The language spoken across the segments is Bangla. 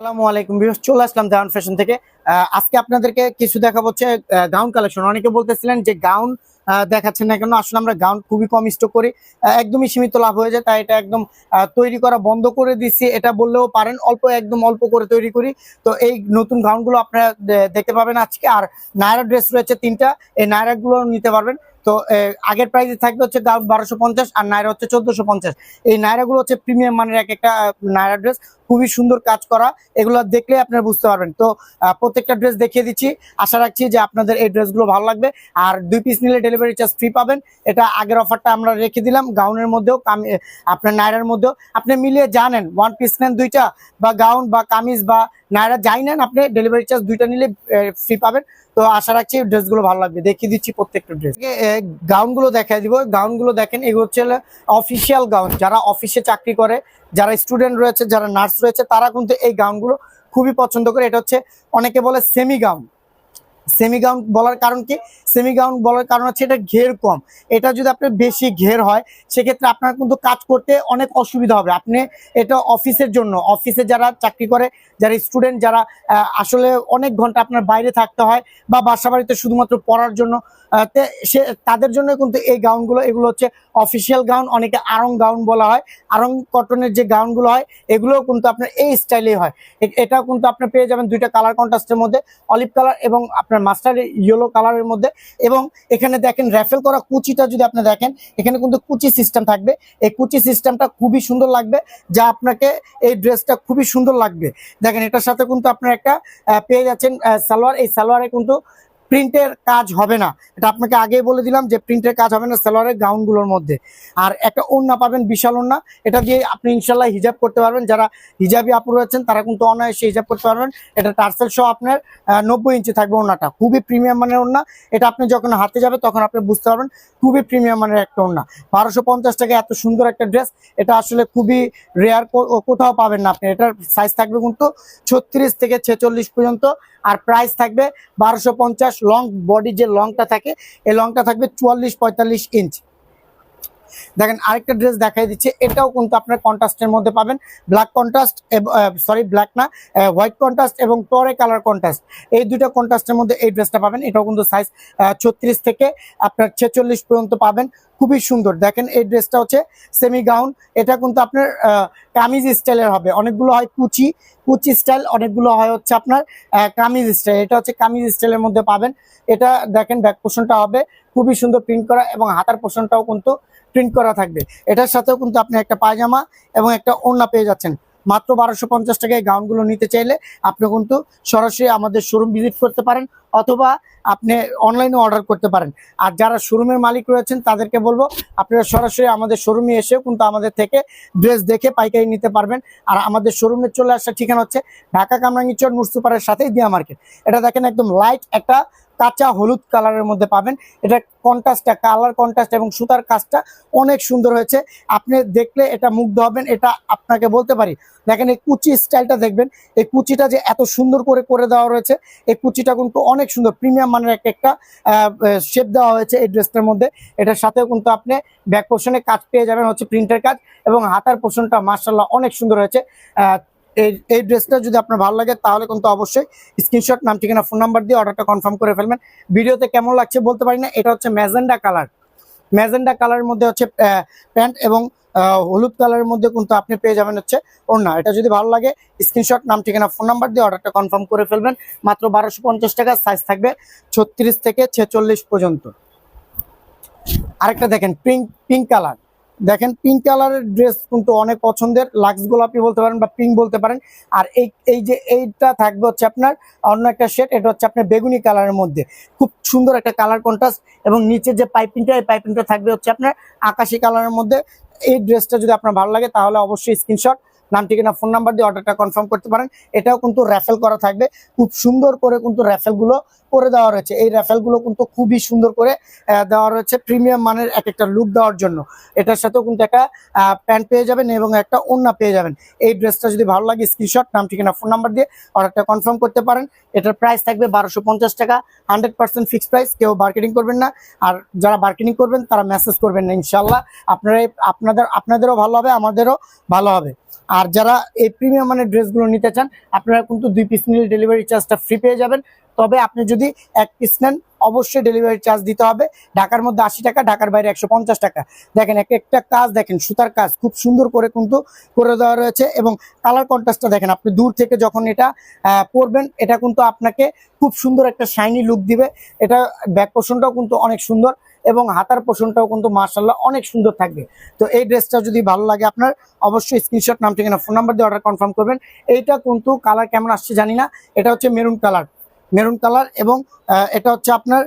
আসসালামু আলাইকুম ভিউয়ার্স, চলে আসলাম দেওয়ান ফ্যাশন থেকে। আজকে আপনাদেরকে কিছু দেখা হচ্ছে গাউন কালেকশন অনেকে বলতেছিলেন যে গাউন দেখাচ্ছেন না কেন? আসলে আমরা গাউন খুবই কম স্টক করি। একদমই সীমিত লাভ হয়ে যায়, তাই এটা একদম তৈরি করা বন্ধ করে দিচ্ছি। এটা বললেও পারেন, অল্প, একদম অল্প করে তৈরি করি। তো এই নতুন গাউনগুলো আপনারা দেখতে পাবেন আজকে। আর নায়রা ড্রেস রয়েছে তিনটা, এই নায়রাগুলো নিতে পারবেন। তো আগের প্রাইসে থাকবে হচ্ছে গাউন বারোশো পঞ্চাশ আর নায়রা হচ্ছে চোদ্দশো পঞ্চাশ। এই নায়রাগুলো হচ্ছে প্রিমিয়াম মানের এক একটা নায়রা ড্রেস খুবই সুন্দর কাজ করা। এগুলো দেখলে আপনারা বুঝতে পারবেন। তো প্রত্যেকটা ড্রেস দেখিয়ে দিচ্ছি। আশা রাখছি যে আপনাদের এই ড্রেসগুলো ভালো লাগবে। আর দুই পিস নিলে চার্জ ফ্রি পাবেন। এটা আগের অফারটা আমরা রেখে দিলাম। গাউনের মধ্যেও আপনার নায়রার মধ্যেও। আপনি মিলিয়ে জানেন ওয়ান পিস নেন দুইটা, বা গাউন, বা কামিজ, বা নায়রা যাই নেন আপনি ডেলিভারি চার্জ দুইটা নিলে ফ্রি পাবেন। তো আশা রাখছি ড্রেসগুলো ভালো লাগবে। দেখিয়ে দিচ্ছি প্রত্যেকটা ড্রেস। গাউনগুলো দেখাই দিব। গাউনগুলো দেখেন, এগুলো হচ্ছে অফিসিয়াল গাউন। যারা অফিসে চাকরি করে, যারা স্টুডেন্ট রয়েছে, যারা নার্স রয়েছে, তারা কিন্তু এই গাউনগুলো খুবই পছন্দ করে। এটা হচ্ছে, অনেকে বলে সেমি গাউন সেমি গাউন বলার কারণ কি? সেমি বলার কারণ হচ্ছে এটা ঘের কম। এটা যদি আপনার বেশি ঘের হয়, সেক্ষেত্রে আপনার কিন্তু কাজ করতে অনেক অসুবিধা হবে। আপনি এটা অফিসের জন্য, অফিসে যারা চাকরি করে, যারা স্টুডেন্ট যারা আসলে অনেক ঘণ্টা আপনার বাইরে থাকতে হয় বা বাসা বাড়িতে শুধুমাত্র পড়ার জন্য সে, তাদের জন্য কিন্তু এই গাউনগুলো এগুলো হচ্ছে অফিসিয়াল গাউন অনেকে আরং গাউন বলা হয়। আরং কটনের যে গাউনগুলো হয়, এগুলোও কিন্তু আপনার এই স্টাইলে হয়। এটাও কিন্তু আপনি পেয়ে যাবেন দুইটা কালার কন্ট্রাস্টের মধ্যে অলিভ কালার এবং আপনার মাস্টার ইয়েলো কালারের মধ্যে। এবং এখানে দেখেন র্যাফেল করা কুচিটা যদি আপনি দেখেন, এখানে কিন্তু কুচি সিস্টেম থাকবে। এই কুচি সিস্টেমটা খুবই সুন্দর লাগবে, যা আপনাকে এই ড্রেসটা খুবই সুন্দর লাগবে। দেখেন, এটার সাথে কিন্তু আপনার একটা পেয়ে যাচ্ছেন সালোয়ার। এই সালোয়ারে কিন্তু প্রিন্টের কাজ হবে না। এটা আপনাকে আগেই বলে দিলাম যে প্রিন্টের কাজ হবে না সালোয়ারের গাউনগুলোর মধ্যে। আর একটা ওড়না পাবেন, বিশাল ওড়না। এটা দিয়ে আপনি ইনশাল্লাহ হিজাব করতে পারবেন। যারা হিজাবি আপু রয়েছেন তারা কিন্তু অনায়াসে হিজাব করতে পারবেন। এটা টার্সেল সহ আপনার নব্বই ইঞ্চি থাকবে ওড়নাটা। খুবই প্রিমিয়াম মানের ওড়না। এটা আপনি যখন হাতে যাবে, তখন আপনি বুঝতে পারবেন খুবই প্রিমিয়াম মানের একটা ওড়না। বারোশো পঞ্চাশ টাকা এত সুন্দর একটা ড্রেস। এটা আসলে খুবই রেয়ার কোথাও পাবেন না আপনি। এটার সাইজ থাকবে কিন্তু ছত্রিশ থেকে ছেচল্লিশ পর্যন্ত। আর প্রাইস থাকবে বারোশো পঞ্চাশ লং বডি যে লংটা থাকে এই লংটা থাকবে চুয়াল্লিশ পঁয়তাল্লিশ ইঞ্চ দেখেন আরেকটা ড্রেস দেখাই দিচ্ছে, এটাও কিন্তু আপনার কন্ট্রাস্টের মধ্যে পাবেন। ব্ল্যাক কন্ট্রাস্ট সরি ব্ল্যাক না হোয়াইট কন্ট্রাস্ট এবং টরে কালার কন্ট্রাস্ট এই দুটো কন্ট্রাস্টের মধ্যে এই ড্রেসটা পাবেন, এটাও কিন্তু সাইজ ছত্রিশ থেকে আপনার ছেচল্লিশ পর্যন্ত পাবেন। খুবই সুন্দর। দেখেন এই ড্রেসটা হচ্ছে সেমি গাউন এটা কিন্তু আপনার কামিজ স্টাইলের হবে। অনেকগুলো হয় কুচি কুচি স্টাইল, অনেকগুলো হয় হচ্ছে আপনার কামিজ স্টাইল। এটা হচ্ছে কামিজ স্টাইলের মধ্যে পাবেন। এটা দেখেন ব্যাক পোষণটা হবে। খুবই সুন্দর প্রিন্ট করা এবং হাতার পোষণটাও কিন্তু প্রিন্ট করা থাকবে। এটার সাথেও কিন্তু আপনি একটা পায়জামা এবং একটা ওড়না পেয়ে যাচ্ছেন। মাত্র বারোশো পঞ্চাশ টাকায় গাউনগুলো নিতে চাইলে আপনি কিন্তু সরাসরি আমাদের শোরুম ভিজিট করতে পারেন অথবা আপনি অনলাইনে অর্ডার করতে পারেন। আর যারা শোরুমের মালিক রয়েছেন, তাদেরকে বলব, আপনারা সরাসরি আমাদের শোরুমে এসেও কিন্তু আমাদের থেকে ড্রেস দেখে পাইকারি নিতে পারবেন। আর আমাদের শোরুমে চলে আসার ঠিকানা হচ্ছে ঢাকা কামরাঙ্গিচর নুরসুপারের সাথেই দিয়া মার্কেট এটা দেখেন একদম লাইট একটা কাঁচা হলুদ কালারের মধ্যে পাবেন। এটা কন্ট্রাস্টটা কালার কন্ট্রাস্ট এবং সুতার কাজটা অনেক সুন্দর হয়েছে। আপনি দেখলে এটা মুগ্ধ হবেন, এটা আপনাকে বলতে পারি। দেখেন এই কুচি স্টাইলটা দেখবেন, এই কুচিটা যে এত সুন্দর করে করে দেওয়া রয়েছে, এই কুচিটা কিন্তু অনেক সুন্দর প্রিমিয়াম মানের একটা শেপ দেওয়া হয়েছে এই ড্রেসটার মধ্যে। এটার সাথেও কিন্তু আপনি ব্যাক পোর্শনে কাজ পেয়ে যাবেন, হচ্ছে প্রিন্টের কাজ এবং হাতার পোর্শনটা মার্শাল্লাহ অনেক সুন্দর হয়েছে। এই এই ড্রেসটা যদি আপনার ভালো লাগে, তাহলে কিন্তু অবশ্যই স্ক্রিনশট নাম, ঠিকানা ফোন নাম্বার দিয়ে অর্ডারটা কনফার্ম করে ফেলবেন। ভিডিওতে কেমন লাগছে বলতে পারি না, এটা হচ্ছে ম্যাজেন্ডা কালার। ম্যাজেন্ডা কালারের মধ্যে হচ্ছে প্যান্ট এবং হলুদ কালারের মধ্যে কিন্তু আপনি পেয়ে যাবেন হচ্ছে ওড়না। এটা যদি ভালো লাগে স্ক্রিনশট নাম, ঠিকানা ফোন নাম্বার দিয়ে অর্ডারটা কনফার্ম করে ফেলবেন। মাত্র বারোশো পঞ্চাশ টাকা সাইজ থাকবে ছত্রিশ থেকে ছেচল্লিশ পর্যন্ত। আরেকটা দেখেন পিঙ্ক পিঙ্ক কালার দেখেন পিঙ্ক কালারের ড্রেস কিন্তু অনেক পছন্দের লাক্স গোলাপি বলতে পারেন বা পিঙ্ক বলতে পারেন। আর এই এই যে এইটা থাকবে হচ্ছে আপনার অন্য একটা শেড এটা হচ্ছে আপনার বেগুনি কালারের মধ্যে। খুব সুন্দর একটা কালার কন্ট্রাস্ট এবং নিচের যে পাইপিংটা এই পাইপিংটা থাকবে হচ্ছে আপনার আকাশি কালারের মধ্যে। এই ড্রেসটা যদি আপনার ভালো লাগে, তাহলে অবশ্যই স্ক্রিনশট নাম, ঠিকানা ফোন নাম্বার দিয়ে অর্ডারটা কনফার্ম করতে পারেন। এটাও কিন্তু র্যাফেল করা থাকবে। খুব সুন্দর করে কিন্তু র্যাফেলগুলো করে দেওয়া রয়েছে। এই র্যাফেলগুলো কিন্তু খুবই সুন্দর করে দেওয়া রয়েছে প্রিমিয়াম মানের এক একটা লুক দেওয়ার জন্য। এটার সাথেও কিন্তু একটা প্যান্ট পেয়ে যাবেন এবং একটা ওড়না পেয়ে যাবেন। এই ড্রেসটা যদি ভালো লাগে স্ক্রিনশট নাম, ঠিকানা ফোন নাম্বার দিয়ে অর্ডারটা কনফার্ম করতে পারেন। এটার প্রাইস থাকবে বারোশো পঞ্চাশ টাকা। হান্ড্রেড পার্সেন্ট ফিক্স প্রাইস কেউ মার্কেটিং করবেন না। আর যারা মার্কেটিং করবেন, তারা মেসেজ করবেন না ইনশাল্লাহ আপনারা আপনাদের, আপনাদেরও ভালো হবে, আমাদেরও ভালো হবে। আর যারা এই প্রিমিয়াম মানের ড্রেসগুলো নিতে চান, আপনারা কিন্তু দুই পিস নিলে ডেলিভারি চার্জটা ফ্রি পেয়ে যাবেন। তবে আপনি যদি এক পিস নেন অবশ্যই ডেলিভারি চার্জ দিতে হবে। ঢাকার মধ্যে আশি টাকা, ঢাকার বাইরে একশো পঞ্চাশ টাকা। দেখেন এক একটা কাজ, দেখেন সুতার কাজ খুব সুন্দর করে কিন্তু করে দেওয়া রয়েছে এবং কালার কন্ট্রাস্টটা দেখেন, আপনি দূর থেকে যখন এটা পরবেন, এটা কিন্তু আপনাকে খুব সুন্দর একটা শাইনি লুক দিবে। এটা ব্যাক পোষণটাও কিন্তু অনেক সুন্দর এবং হাতার পোষণটাও কিন্তু মার্শাল্লাহ অনেক সুন্দর থাকবে। তো এই ড্রেসটা যদি ভালো লাগে আপনার, অবশ্যই স্ক্রিনশট নাম, ঠিকানা ফোন নাম্বার দিয়ে অর্ডার কনফার্ম করবেন। এইটা কিন্তু কালার কেমন আসছে জানি না, এটা হচ্ছে মেরুন কালার মেরুন কালার এবং এটা হচ্ছে আপনার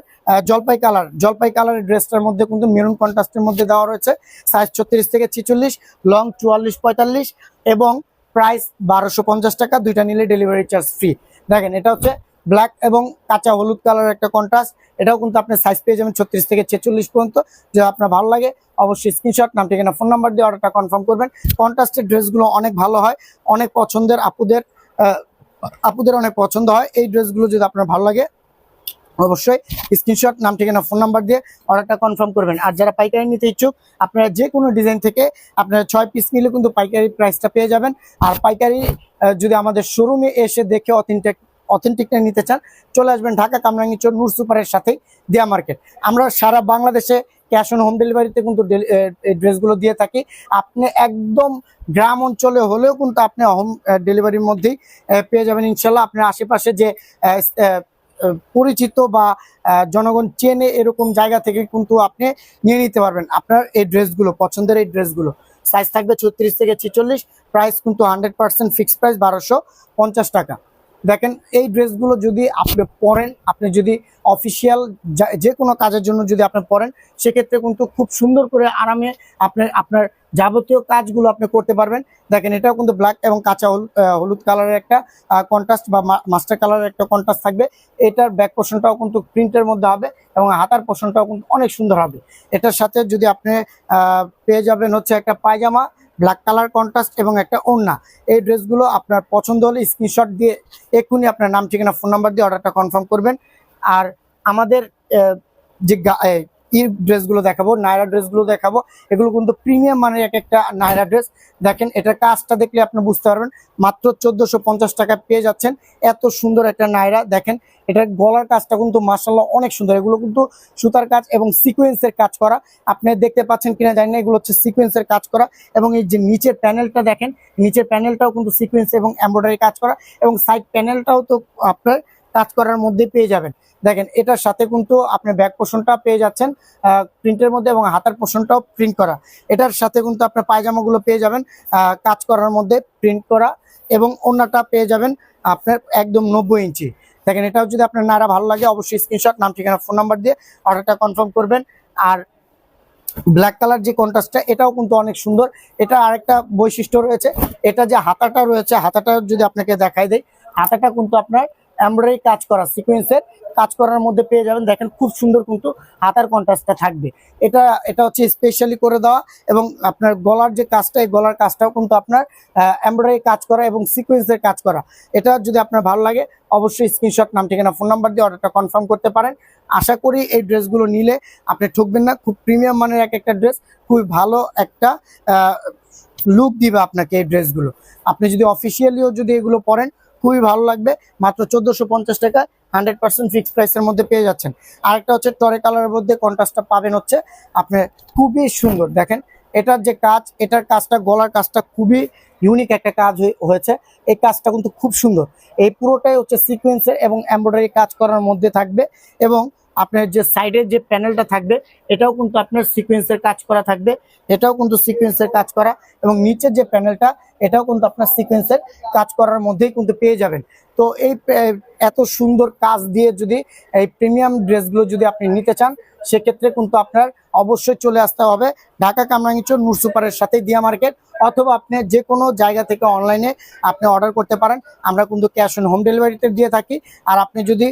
জলপাই কালার। জলপাই কালারের ড্রেসটার মধ্যে কিন্তু মেরুন কন্ট্রাস্টের মধ্যে দেওয়া রয়েছে। সাইজ ছত্রিশ থেকে ছিচল্লিশ, লং চুয়াল্লিশ পঁয়তাল্লিশ এবং প্রাইস বারোশো পঞ্চাশ টাকা। দুইটা নিলে ডেলিভারি চার্জ ফ্রি। দেখেন, এটা হচ্ছে ব্ল্যাক এবং কাঁচা হলুদ কালার একটা কন্ট্রাস্ট। এটাও কিন্তু আপনার সাইজ পেয়ে যাবেন ছত্রিশ থেকে ছেচল্লিশ পর্যন্ত। যদি আপনার ভালো লাগে, অবশ্যই স্ক্রিনশট, নাম, ঠিকানা, ফোন নাম্বার দিয়ে অর্ডারটা কনফার্ম করবেন। কন্ট্রাস্টের ড্রেসগুলো অনেক ভালো হয়, অনেক পছন্দের, আপুদের আপুদের অনেক পছন্দ হয়। এই ড্রেসগুলো যদি আপনার ভালো লাগে, অবশ্যই স্ক্রিনশট নাম, ঠিকানা ফোন নাম্বার দিয়ে অর্ডারটা কনফার্ম করবেন। আর যারা পাইকারি নিতে ইচ্ছুক, আপনারা যে কোনো ডিজাইন থেকে আপনারা ছয় পিস নিলে কিন্তু পাইকারি প্রাইসটা পেয়ে যাবেন। আর পাইকারি যদি আমাদের শোরুমে এসে দেখে অথেন্টিক অথেন্টিকটা নিতে চান, চলে আসবেন ঢাকা কামরাঙ্গি চোর নূর সুপারের সাথেই দেয়া মার্কেট আমরা সারা বাংলাদেশে ক্যাশ অন হোম ডেলিভারিতে কিন্তু ড্রেসগুলো দিয়ে থাকি। আপনি একদম গ্রাম অঞ্চলে হলেও কিন্তু আপনি হোম ডেলিভারির মধ্যেই পেয়ে যাবেন। ইনশাল্লাহ আপনার আশেপাশে যে পরিচিত বা জনগণ চেনে এরকম জায়গা থেকে কিন্তু আপনি নিয়ে নিতে পারবেন আপনার এই ড্রেসগুলো, পছন্দের এই ড্রেসগুলো। সাইজ থাকবে ছত্রিশ থেকে ছেচল্লিশ, প্রাইস কিন্তু হান্ড্রেড পার্সেন্ট ফিক্সড প্রাইস বারোশো পঞ্চাশ টাকা। দেখেন, এই ড্রেসগুলো যদি আপনি পরেন, আপনি যদি অফিসিয়াল যে কোনো কাজের জন্য যদি আপনি পরেন, সেক্ষেত্রে কিন্তু খুব সুন্দর করে আরামে আপনার আপনার যাবতীয় কাজগুলো আপনি করতে পারবেন। দেখেন, এটাও কিন্তু ব্ল্যাক এবং কাঁচা হলুদ কালারের একটা কন্ট্রাস্ট বা মাস্টার কালারের একটা কন্ট্রাস্ট থাকবে। এটার ব্যাক পোর্শনটাও কিন্তু প্রিন্টের মধ্যে হবে এবং হাতার পোর্শনটাও কিন্তু অনেক সুন্দর হবে। এটার সাথে যদি আপনি পেয়ে যাবেন হচ্ছে একটা পায়জামা ব্ল্যাক কালার কন্ট্রাস্ট এবং একটা ওড়না। এই ড্রেসগুলো আপনার পছন্দ হলে স্ক্রিনশট দিয়ে এক্ষুনি আপনার নাম, ঠিকানা, ফোন নাম্বার দিয়ে অর্ডারটা কনফার্ম করবেন। আর আমাদের যে ই ড্রেসগুলো দেখাবো, নায়রা ড্রেসগুলো দেখাবো। এগুলো কিন্তু প্রিমিয়াম মানের এক একটা নায়রা ড্রেস। দেখেন এটার কাজটা দেখলে আপনি বুঝতে পারবেন। মাত্র চোদ্দশো পঞ্চাশ টাকা পেয়ে যাচ্ছেন এত সুন্দর একটা নায়রা। দেখেন, এটার গলার কাজটা কিন্তু মার্শাল্লাহ অনেক সুন্দর। এগুলো কিন্তু সুতার কাজ এবং সিকোয়েন্সের কাজ করা। আপনি দেখতে পাচ্ছেন কিনা জানি না, এগুলো হচ্ছে সিকোয়েন্সের কাজ করা এবং এই যে নিচের প্যানেলটা দেখেন, নিচের প্যানেলটাও কিন্তু সিকোয়েন্স এবং এমব্রয়ডারি কাজ করা এবং সাইড প্যানেলটাও তো আপনার কাজ করার মধ্যে পেয়ে যাবেন। দেখেন, এটার সাথে কিন্তু আপনি ব্যাক পোষণটা পেয়ে যাচ্ছেন প্রিন্টের মধ্যে এবং হাতার পোষণটাও প্রিন্ট করা। এটার সাথে কিন্তু আপনার পায়জামাগুলো পেয়ে যাবেন কাজ করার মধ্যে প্রিন্ট করা এবং অন্যটা পেয়ে যাবেন আপনার একদম নব্বই ইঞ্চি। দেখেন, এটাও যদি আপনার নারা ভালো লাগে, অবশ্যই স্ক্রিনশট নাম, ঠিকানা ফোন নাম্বার দিয়ে অর্ডারটা কনফার্ম করবেন। আর ব্ল্যাক কালার যে কন্ট্রাস্টটা এটাও কিন্তু অনেক সুন্দর। এটা আরেকটা বৈশিষ্ট্য রয়েছে, এটা যে হাতাটা রয়েছে, হাতাটা যদি আপনাকে দেখাই দেয় হাতাটা কিন্তু আপনার এমব্রয়ডারি কাজ করা সিকোয়েন্সের কাজ করার মধ্যে পেয়ে যাবেন। দেখেন খুব সুন্দর কিন্তু হাতার কন্ট্রাস্টটা থাকবে। এটা এটা হচ্ছে স্পেশালি করে দেওয়া এবং আপনার গলার যে কাজটা, এই গলার কাজটাও কিন্তু আপনার এমব্রয়ডারি কাজ করা এবং সিকোয়েন্সের কাজ করা। এটা যদি আপনার ভালো লাগে, অবশ্যই স্ক্রিনশট নাম, ঠিকানা ফোন নাম্বার দিয়ে অর্ডারটা কনফার্ম করতে পারেন। আশা করি এই ড্রেসগুলো নিলে আপনি ঠকবেন না। খুব প্রিমিয়াম মানের এক একটা ড্রেস, খুবই ভালো একটা লুক দিবে আপনাকে এই ড্রেসগুলো। আপনি যদি অফিসিয়ালিও যদি এগুলো পরেন খুবই ভালো লাগবে। মাত্র চোদ্দোশো পঞ্চাশ টাকা হান্ড্রেড পার্সেন্ট ফিক্স প্রাইসের মধ্যে পেয়ে যাচ্ছেন। আরেকটা হচ্ছে টরে কালারের মধ্যে কন্ট্রাস্টটা পাবেন হচ্ছে আপনি খুবই সুন্দর। দেখেন, এটার যে কাজ, এটার কাজটা, গলার কাজটা খুবই ইউনিক একটা কাজ হয়ে- হয়েছে। এই কাজটা কিন্তু খুব সুন্দর। এই পুরোটাই হচ্ছে সিকোয়েন্সের এবং এমব্রয়ডারি কাজ করার মধ্যে থাকবে এবং আপনার যে সাইডের যে প্যানেলটা থাকবে, এটাও কিন্তু আপনার সিকোয়েন্সের কাজ করা থাকবে, এটাও কিন্তু সিকোয়েন্সের কাজ করা এবং নিচের যে প্যানেলটা এটাও কিন্তু আপনার সিকোয়েন্সের কাজ করার মধ্যেই কিন্তু পেয়ে যাবেন। তো এই এত সুন্দর কাজ দিয়ে যদি এই প্রিমিয়াম ড্রেসগুলো যদি আপনি নিতে চান, সেক্ষেত্রে কিন্তু আপনার অবশ্যই চলে আসতে হবে ঢাকা কামরাঙ্গিচর নূর সুপারের সাথে দিয়া মার্কেট, অথবা আপনি যে কোনো জায়গা থেকে অনলাইনে আপনি অর্ডার করতে পারেন। আমরা কিন্তু ক্যাশ অন হোম ডেলিভারিতে দিয়ে থাকি। আর আপনি যদি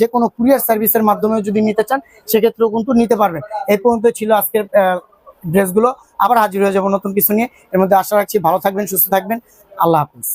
যে কোনো কুরিয়ার সার্ভিসের মাধ্যমে যদি নিতে চান, সেক্ষেত্রেও কিন্তু নিতে পারবেন। এই পর্যন্ত ছিল আজকের ড্রেসগুলো। আবার হাজির হয়ে যাব নতুন কিছু নিয়ে। এর মধ্যে আশা রাখছি ভালো থাকবেন, সুস্থ থাকবেন। আল্লাহ হাফিজ।